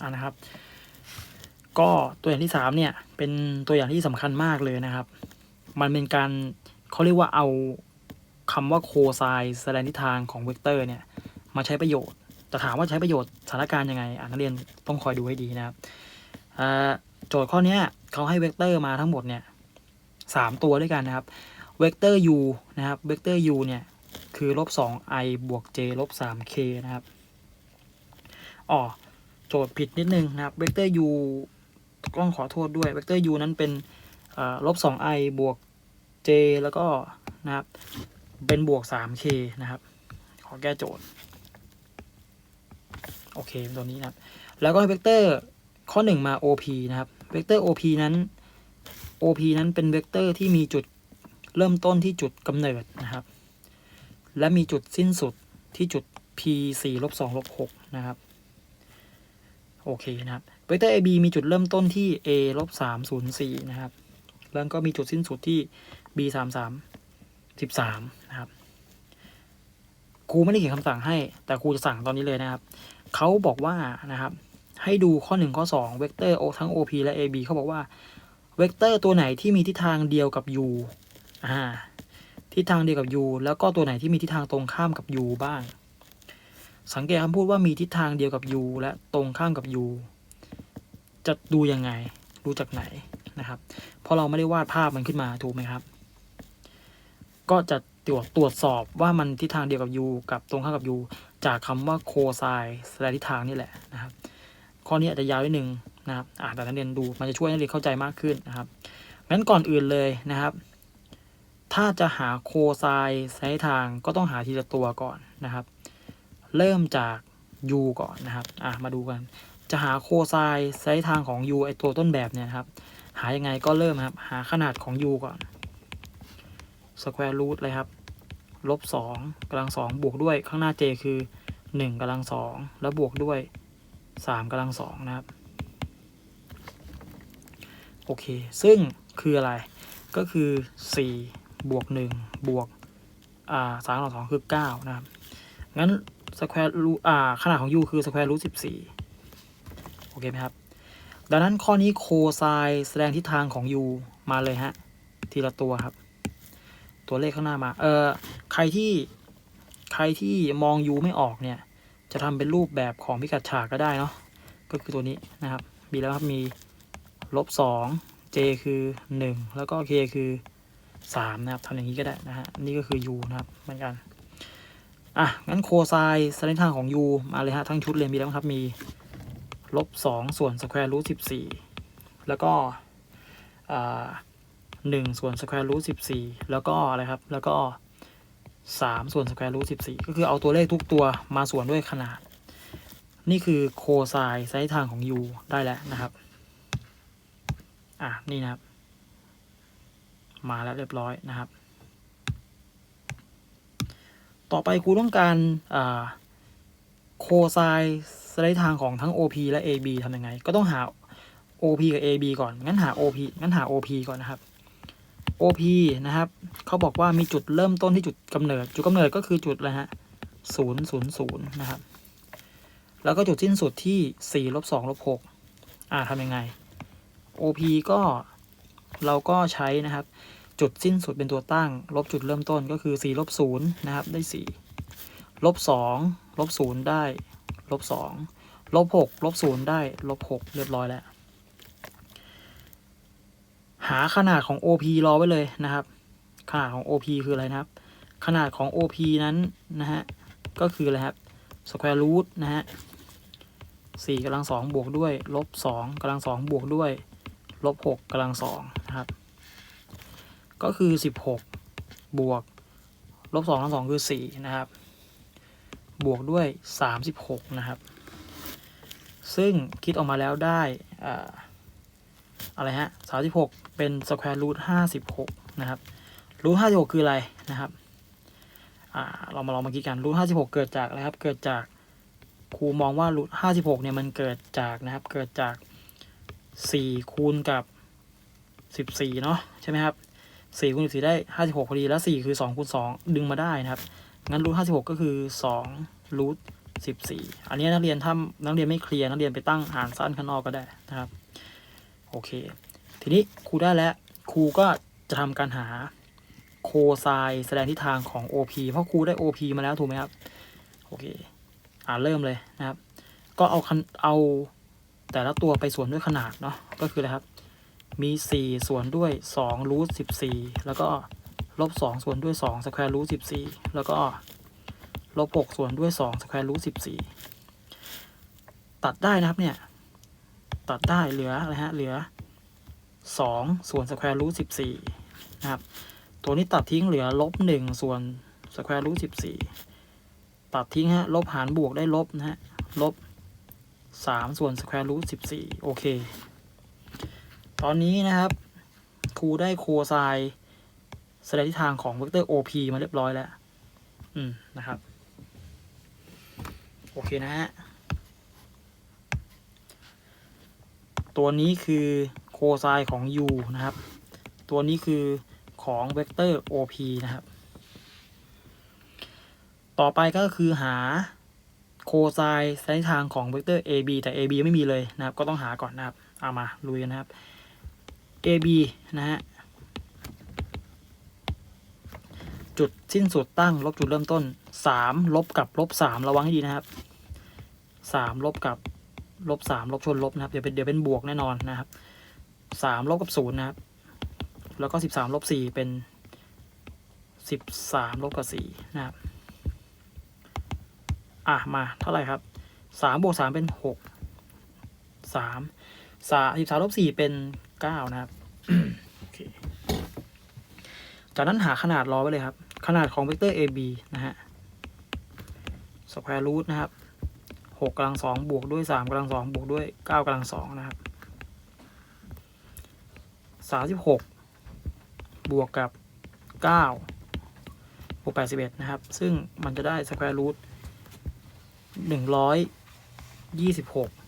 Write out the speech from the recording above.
อ่านะครับ ก็ตัวอย่างที่สามเนี่ย เป็นตัวอย่างที่สำคัญมากเลยนะครับ มันเป็นการเขาเรียกว่าเอาคำว่าโคไซน์แสดงทิศทางของเวกเตอร์เนี่ย มาใช้ประโยชน์แต่ถามว่าใช้ประโยชน์สถานการณ์ยังไงอ่านักเรียนต้องคอยดูให้ดีนะครับโจทย์ข้อนี้เขาให้เวกเตอร์มาทั้งหมดเนี่ยสามตัวด้วยกันนะครับ เวกเตอร์ u นะครับ เวกเตอร์ u เนี่ย คือลบสอง i บวก j ลบสาม k นะครับ อ๋อ โจทย์ผิดนิดนึงนะครับเวกเตอร์ u ต้องขอโทษด้วยเวกเตอร์ u นั้นเป็นลบสอง i บวก j แล้วก็นะครับ เป็นบวกสาม k นะครับ ขอแก้โจทย์ โอเคตัวนี้นะครับ แล้วก็เวกเตอร์ข้อหนึ่งมา op นะครับเวกเตอร์ op นั้น op นั้นเป็นเวกเตอร์ที่มีจุดเริ่มต้นที่จุดกำเนิดนะครับ และมีจุดสิ้นสุดที่จุด p 4ลบ2ลบ6นะครับ โอเคนะครับเวกเตอร์ ab มีจุดเริ่มต้นที่ a ลบ3 0 4นะครับ แล้วก็มีจุดสิ้นสุดที่ b 3 3 13นะครับครูไม่ได้เขียนคำสั่งให้ แต่ครูจะสั่งตอนนี้เลยนะครับเขาบอกว่านะครับ ให้ดูข้อ1ข้อ2เวกเตอร์ทั้ง op และ ab เขาบอกว่าเวกเตอร์ตัวไหนที่มีทิศทางเดียวกับ u อ่าทิศทางเดียวกับ u แล้วก็ตัวไหนที่มีทิศทางตรงข้ามกับ u บ้าง สังเกตคำพูดว่ามีทิศทางเดียวกับ u และตรงข้ามกับ u จะดูยังไง ดูจากไหนนะครับ เพราะเราไม่ได้วาดภาพมันขึ้นมาถูกไหมครับ ก็จะตรวจตรวจสอบว่ามันทิศทางเดียวกับ u กับตรงข้ามกับ u จากคำว่าโคไซน์แสดงทิศทางนี่แหละนะครับ ข้อนี้อาจจะยาวนิดนึงนะครับอ่านแต่นักเรียนดูมันจะช่วยนักเรียนเข้าใจมากขึ้นนะครับงั้นก่อนอื่นเลยนะครับ ถ้าจะหาโคไซน์แสดงทิศทางก็ต้องหาทีละตัวก่อนนะครับ เริ่มจาก u ก่อนนะครับ อะ มาดูกัน จะหาโคไซน์แสดงทิศทางของ u ไอตัวต้นแบบเนี่ยครับ หายังไงก็เริ่มครับ หาขนาดของ u ก่อน square root เลยครับ ลบสองกำลังสองบวกด้วยข้างหน้า j คือหนึ่งกำลังสองแล้วบวกด้วยสามกำลังสองนะครับ โอเค ซึ่งคืออะไร ก็คือสี่บวกหนึ่งบวก อ่าสามกำลังสองคือเก้านะครับ งั้น square root อ่าขนาดของ u คือ square root สิบสี่โอเคไหมครับ ดังนั้นข้อนี้โคไซน์แสดงทิศทางของ u มาเลยฮะ ทีละตัวครับ ตัวเลขข้างหน้ามา เออใครที่ใครที่มอง u ไม่ออกเนี่ย จะทำเป็นรูปแบบของพิกัดฉากก็ได้เนาะก็คือตัวนี้นะครับ มีแล้วครับมีลบสอง j คือหนึ่งแล้วก็ k คือสามนะครับทำอย่างนี้ก็ได้นะฮะ นี่ก็คือ u นะครับเหมือนกัน อะ งั้นโคไซน์สดงทิศทางของ u มาเลยฮะ ทั้งชุดเลยมีแล้วครับ มีลบสองส่วน square root สิบสี่แล้วก็อ่าหนึ่งส่วน square root สิบสี่แล้วก็อะไรครับ แล้วก็สามส่วน square root สิบสี่ก็คือเอาตัวเลขทุกตัวมาส่วนด้วยขนาด นี่คือโคไซน์ไซส์ทางของ u ได้แล้วนะครับ อะ นี่นะครับ มาแล้วเรียบร้อยนะครับ ต่อไปครูต้องการอ่าโคไซน์ไซส์ทางของทั้ง OP และ AB ทำยังไง ก็ต้องหา OP กับ AB ก่อน งั้นหา OP งั้นหา OP ก่อนนะครับ OP นะครับ เขาบอกว่ามีจุดเริ่มต้นที่จุดกำเนิด จุดกำเนิดก็คือจุดอะไรฮะศูนย์ศูนย์ศูนย์นะครับ แล้วก็จุดสิ้นสุดที่สี่ลบสองลบหกอ่าทำยังไง OP ก็เราก็ใช้นะครับ จุดสิ้นสุดเป็นตัวตั้ง ลบจุดเริ่มต้นก็คือสี่ลบศูนย์นะครับ ได้สี่ลบสองลบศูนย์ได้ลบสองลบหกลบศูนย์ได้ลบหกเรียบร้อยแล้ว หาขนาดของ OP รอไว้เลยนะครับ ขนาดของ OP คืออะไรนะครับ ขนาดของ OP นั้นนะฮะ ก็คืออะไรครับ square root นะฮะสี่กำลังสองบวกด้วยลบสองกำลังสองบวกด้วยลบหกกำลังสองนะครับ ก็คือสิบหกบวก ลบสองกำลังสองคือสี่นะครับ บวกด้วยสามสิบหกนะครับ ซึ่งคิดออกมาแล้วได้อ่าอะไรฮะสามสิบหกเป็นสแควร์รูทห้าสิบหกนะครับรูทห้าสิบหกคืออะไรนะครับเรามาลองมาคิดกันรูทห้าสิบหกเกิดจากอะไรครับ เกิดจากครูมองว่ารูทห้าสิบหกเนี่ยมันเกิดจากนะครับ เกิดจากสี่คูณกับสิบสี่เนาะใช่ไหมครับ สี่คูณสิบสี่ได้ห้าสิบหกพอดี แล้วสี่คือสองคูณสองดึงมาได้นะครับ งั้นรูทห้าสิบหกก็คือสองรูทสิบสี่อันนี้นักเรียนถ้านักเรียนไม่เคลียร์นักเรียนไปตั้งหารสั้นข้างนอกก็ได้นะครับ โอเค ทีนี้ครูได้แล้วครูก็จะทำการหาโคไซน์แสดงทิศทางของ OP เพราะครูได้ OP มาแล้วถูกไหมครับ โอเค อ่าเริ่มเลยนะครับ ก็เอาเอาแต่ละตัวไปส่วนด้วยขนาดเนาะก็คืออะไรครับ มี 4 ส่วนด้วย2รูท14 แล้วก็ลบ 2 ส่วนด้วย2สแควร์รูท14 แล้วก็ลบ 6 ส่วนด้วย2สแควร์รูท14 ตัดได้นะครับเนี่ย ตัดได้เหลืออะไรฮะเหลือ 2 ส่วนสแควร์รูท14 นะครับ ตัวนี้ตัดทิ้งเหลือลบ 1 ส่วนสแควร์รูท14 ตัดทิ้งฮะลบหารบวกได้ลบนะฮะลบ 3 ส่วนสแควร์รูท14 โอเค ตอนนี้นะครับ ครูได้โคไซน์แสดงทิศทางของเวกเตอร์ OP มาเรียบร้อยแล้ว อืม นะครับ โอเคนะฮะ ตัวนี้คือโคไซน์ของ u นะครับ ตัวนี้คือของเวกเตอร์ OP นะครับ ต่อไปก็คือหาโคไซน์แสดงทิศทางของเวกเตอร์ AB แต่ AB ไม่มีเลยนะครับ ก็ต้องหาก่อนนะครับ เอามาลุยกันนะครับ AB นะฮะ จุดสิ้นสุดตั้งลบจุดเริ่มต้น 3 ลบกับลบ3ระวังให้ดีนะครับ 3 ลบกับลบ3ลบชนลบนะครับ เดี๋ยวเป็นเดี๋ยวเป็นบวกแน่นอนนะครับ 3 ลบกับ0นะครับ แล้วก็ 13 ลบ 4 เป็น 13 ลบกับ4นะครับ อะ มาเท่าไหร่ครับ 3 บวก 3 เป็น 6 3 3 13ลบ4เป็น 9นะครับโอเคจากนั้นหาขนาดรอไว้เลยครับ ขนาดของเวกเตอร์ AB นะฮะสแควร์รูทนะครับ6กำลังสองบวกด้วย3กำลังสองบวกด้วย9กำลังสองนะครับ36บวกกับ9บวก81นะครับ ซึ่งมันจะได้สแควร์รูท126